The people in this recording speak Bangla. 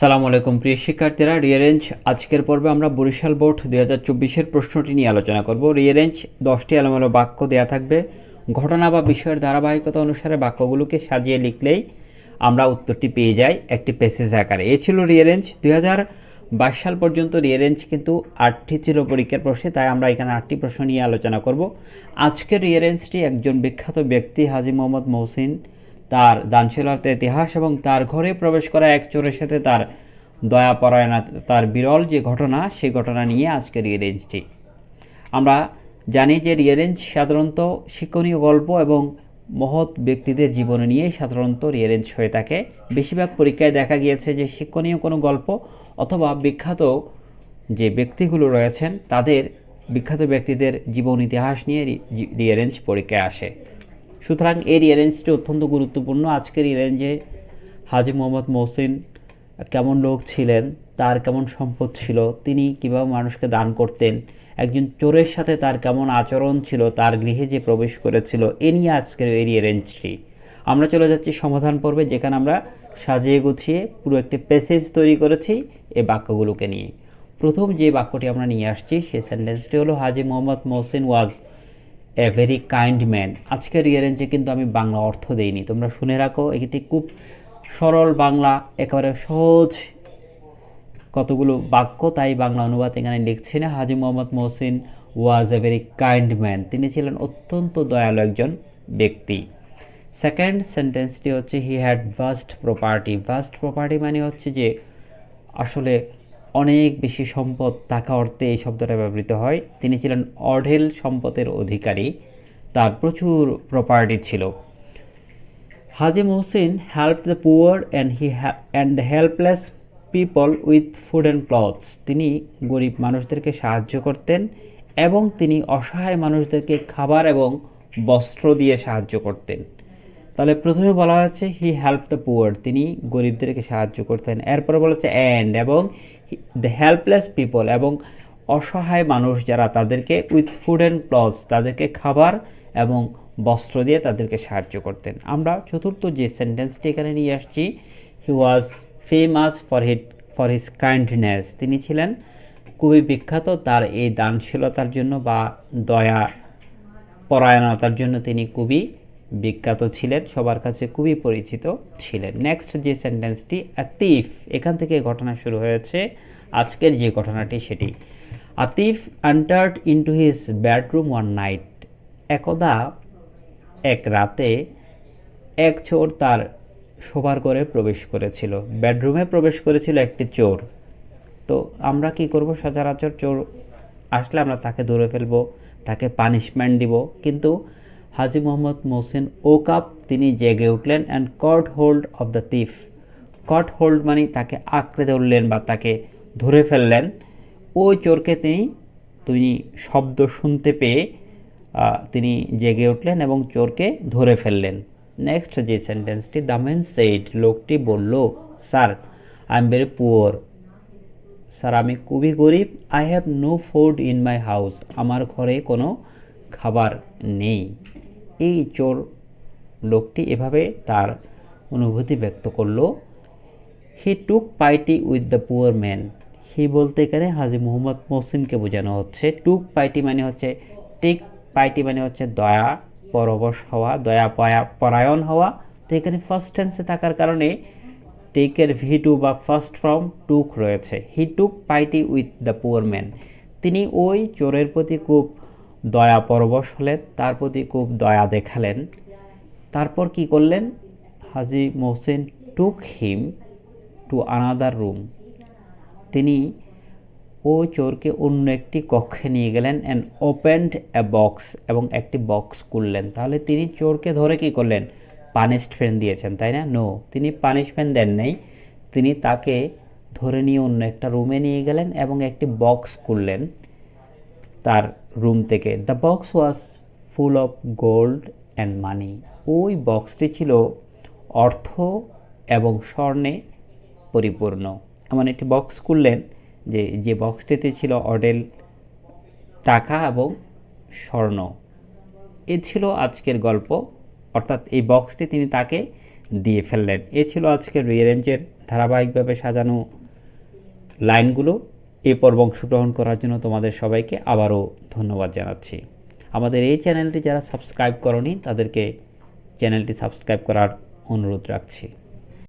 সালাম আলাইকুম, প্রিয় শিক্ষার্থীরা। রিয়ারেঞ্জ আজকের পর্বে আমরা বরিশাল বোর্ড দু হাজার চব্বিশের প্রশ্নটি নিয়ে আলোচনা করব। রিয়ারেঞ্জ দশটি এলোমেলো বাক্য দেয়া থাকবে। ঘটনা বা বিষয়ের ধারাবাহিকতা অনুসারে বাক্যগুলোকে সাজিয়ে লিখলেই আমরা উত্তরটি পেয়ে যাই একটি প্যাসেজ আকারে। এ ছিল রিয়ারেঞ্জ দুই হাজার বাইশ সাল পর্যন্ত রিয়ারেঞ্জ কিন্তু আটটি ছিল পরীক্ষার প্রশ্নে, তাই আমরা এখানে আটটি প্রশ্ন নিয়ে আলোচনা করব। আজকের রিয়ারেঞ্জটি একজন বিখ্যাত ব্যক্তি হাজি মোহাম্মদ মহসিন তার দানশীলতার ইতিহাস এবং তার ঘরে প্রবেশ করা এক চোরের সাথে তার দয়াপরায়ণা, তার বিরল যে ঘটনা সেই ঘটনা নিয়ে আজকের রিয়ারেঞ্জটি আমরা জানি যে রিয়ারেঞ্জ সাধারণত শিক্ষণীয় গল্প এবং মহৎ ব্যক্তিদের জীবন নিয়েই সাধারণত রিয়ারেঞ্জ হয়ে থাকে। বেশিরভাগ পরীক্ষায় দেখা গিয়েছে যে শিক্ষণীয় কোনো গল্প অথবা বিখ্যাত যে ব্যক্তিগুলো রয়েছেন, তাদের বিখ্যাত ব্যক্তিদের জীবন ইতিহাস নিয়ে রিয়ারেঞ্জ পরীক্ষায় আসে। সুতরাং এই রিয়ারেঞ্জটি অত্যন্ত গুরুত্বপূর্ণ। আজকের রিয়ারেঞ্জে হাজি মোহাম্মদ মহসিন কেমন লোক ছিলেন, তার কেমন সম্পদ ছিল, তিনি কীভাবে মানুষকে দান করতেন, একজন চোরের সাথে তার কেমন আচরণ ছিল, তার গৃহে যে প্রবেশ করেছিল, এ নিয়ে আজকের এই রিয়ারেঞ্জটি আমরা চলে যাচ্ছি সমাধান পর্বে, যেখানে আমরা সাজিয়ে গুছিয়ে পুরো একটি প্যাসেজ তৈরি করেছি এই বাক্যগুলোকে নিয়ে। প্রথম যে বাক্যটি আমরা নিয়ে আসছি, সেই সেন্টেন্সটি হলো, Haji Mohammad Mohsin was a very kind man আজকের রিয়ারেঞ্জে কিন্তু আমি বাংলা অর্থ দেইনি। তোমরা শুনে রাখো, এটি খুব সরল বাংলা, একেবারে সহজ কতগুলো বাক্য, তাই বাংলা অনুবাদ এখানে লিখছি না। Haji Mohammad Mohsin was a very kind man তিনি ছিলেন অত্যন্ত দয়ালু একজন ব্যক্তি। সেকেন্ড সেন্টেন্সটি হচ্ছে he had vast property vast property মানে হচ্ছে যে, আসলে অনেক বেশি সম্পদ টাকা অর্থে এই শব্দটা ব্যবহৃত হয়। তিনি ছিলেন অঢেল সম্পদের অধিকারী। তার প্রচুর প্রপার্টি ছিল। Haji Mohsin help the poor and he and the helpless people with food and clothes তিনি গরিব মানুষদেরকে সাহায্য করতেন এবং তিনি অসহায় মানুষদেরকে খাবার এবং বস্ত্র দিয়ে সাহায্য করতেন। তাহলে প্রথমে বলা হচ্ছে হি হেল্প দ্য পুয়ার তিনি গরিবদেরকে সাহায্য করতেন। এরপরে বলা হচ্ছে অ্যান্ড এবং দ্য হেল্পলেস পিপল এবং অসহায় মানুষ যারা তাদেরকে উইথ ফুড অ্যান্ড ক্লথস তাদেরকে খাবার এবং বস্ত্র দিয়ে তাদেরকে সাহায্য করতেন। আমরা চতুর্থ যে সেন্টেন্সটি এখানে নিয়ে আসছি he was famous for hit for his kindness তিনি ছিলেন খুবই বিখ্যাত। তার এই দানশীলতার জন্য বা দয়া পরায়ণতার জন্য তিনি খুবই বিখ্যাত ছিলেন, সবার কাছে খুবই পরিচিত ছিলেন। নেক্সট যে সেন্টেন্সটি আতিফ এখান থেকে ঘটনা শুরু হয়েছে। আজকের যে ঘটনাটি, সেটি। A thief entered into his bedroom one night একদা এক রাতে এক চোর তার শোবার ঘরে প্রবেশ করেছিল। বেডরুমে প্রবেশ করেছিল একটি চোর। তো আমরা কি করব? সচরাচর চোর আসলে আমরা তাকে ধরে ফেলব, তাকে পানিশমেন্ট দিব। কিন্তু হাজি মোহাম্মদ মোহসিন ও কাপ তিনি জেগে উঠলেন and caught hold of the thief caught hold মানে তাকে আঁকড়ে ধরলেন বা তাকে ধরে ফেললেন। ওই চোরকে তিনি তিনি শব্দ শুনতে পেয়ে তিনি জেগে উঠলেন এবং চোরকে ধরে ফেললেন। নেক্সট যে সেন্টেন্সটি দ্য ম্যান সেইড লোকটি বলল sir I am very poor sir আমি খুবই গরিব। I have no food in my house আমার ঘরে কোনো খাবার নেই। এই চোর লোকটি এভাবে তার অনুভূতি ব্যক্ত করল। He took pity with the poor man. He বলতে এখানে হাজি মোহাম্মদ মহসিনকে বোঝানো হচ্ছে। টুক পাইটি মানে হচ্ছে, টেক পাইটি মানে হচ্ছে দয়া, পরবশ হওয়া, দয়া পয়া, পরায়ণ হওয়া। তো এখানে ফার্স্ট টেন্সে থাকার কারণে টেকের ভি টু বা ফার্স্ট ফর্ম টুক রয়েছে। He took pity with the poor man. তিনি ওই চোরের প্রতি খুব দয়া পরবশ হলেন, তার প্রতি খুব দয়া দেখালেন। তারপর কি করলেন? Haji Mohsin took him to another room তিনি ও চোরকে অন্য একটি কক্ষে নিয়ে গেলেন অ্যান্ড ওপেন্ড এ বক্স এবং একটি বক্স খুললেন। তাহলে তিনি চোরকে ধরে কি করলেন? পানিশমেন্ট দিয়েছেন, তাই না? নো তিনি পানিশমেন্ট দেন নাই। তিনি তাকে ধরে নিয়ে অন্য একটা রুমে নিয়ে গেলেন এবং একটি বক্স খুললেন। তার রুম থেকে। The box was full of gold and money ওই বক্সটি ছিল অর্থ এবং স্বর্ণে পরিপূর্ণ। এমন একটি বক্স খুললেন যে যে বক্সটিতে ছিল অডেল টাকা এবং স্বর্ণ। এ ছিল আজকের গল্প। অর্থাৎ এই বক্সটি তিনি তাকে দিয়ে ফেললেন। এ ছিল আজকের রিয়ারেঞ্জের ধারাবাহিকভাবে সাজানো লাইনগুলো এই পর্ব অংশগ্রহণ করার জন্য তোমাদের সবাইকে আবারও ধন্যবাদ জানাচ্ছি। আমাদের এই চ্যানেলটি যারা সাবস্ক্রাইব করনি, তাদেরকে চ্যানেলটি সাবস্ক্রাইব করার অনুরোধ রাখছি।